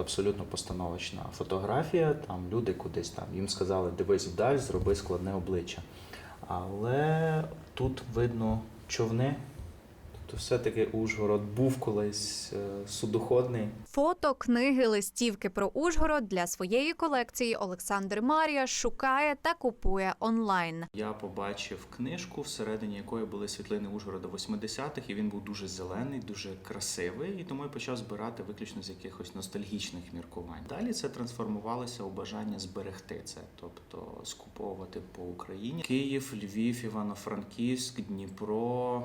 абсолютно постановочна фотографія. Там люди кудись там їм сказали, дивись вдаль, зроби складне обличчя. Але тут видно човни. Тобто все-таки Ужгород був колись е, судоходний. Фото, книги, листівки про Ужгород для своєї колекції Олександр Марія шукає та купує онлайн. Я побачив книжку, всередині якої були світлини Ужгорода 80-х, і він був дуже зелений, дуже красивий. І тому я почав збирати виключно з якихось ностальгічних міркувань. Далі це трансформувалося у бажання зберегти це, тобто скуповувати по Україні Київ, Львів, Івано-Франківськ, Дніпро,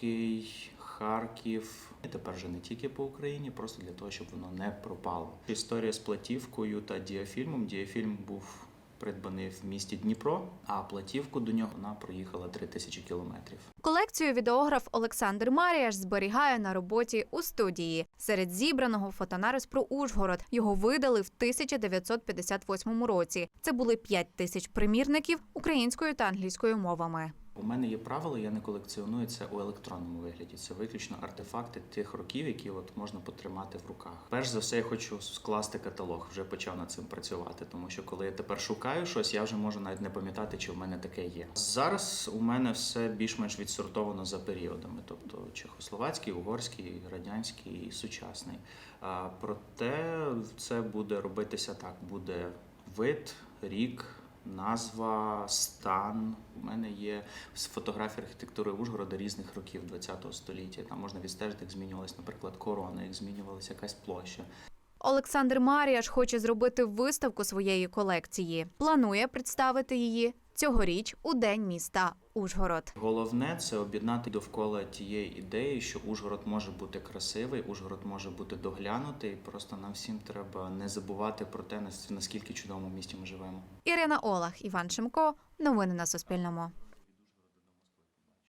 Кропивницький. Харків і тепер вже не тільки по Україні, просто для того, щоб воно не пропало. Історія з платівкою та діафільмом. Діафільм був придбаний в місті Дніпро, а платівку до нього вона проїхала 3000 кілометрів. Колекцію відеограф Олександр Маріяш зберігає на роботі у студії. Серед зібраного фотонарис про Ужгород його видали в 1958 році. Це були 5 тисяч примірників українською та англійською мовами. У мене є правило, я не колекціоную це у електронному вигляді. Це виключно артефакти тих років, які от можна потримати в руках. Перш за все, я хочу скласти каталог. Вже почав над цим працювати, тому що коли я тепер шукаю щось, я вже можу навіть не пам'ятати, чи в мене таке є. Зараз у мене все більш-менш відсортовано за періодами, тобто чехословацький, угорський, радянський і сучасний. А, проте це буде робитися так: буде вид, рік. Назва, стан. У мене є фотографії архітектури Ужгорода різних років ХХ століття. Там можна відстежити, як змінювалася, наприклад, корона, як змінювалася якась площа. Олександр Маріяш хоче зробити виставку своєї колекції. Планує представити її цьогоріч у день міста Ужгород. Головне це об'єднати довкола тієї ідеї, що Ужгород може бути красивий, Ужгород може бути доглянутий. Просто нам всім треба не забувати про те, нас- наскільки чудовому місті ми живемо. Ірина Олах, Іван Шимко. Новини на Суспільному.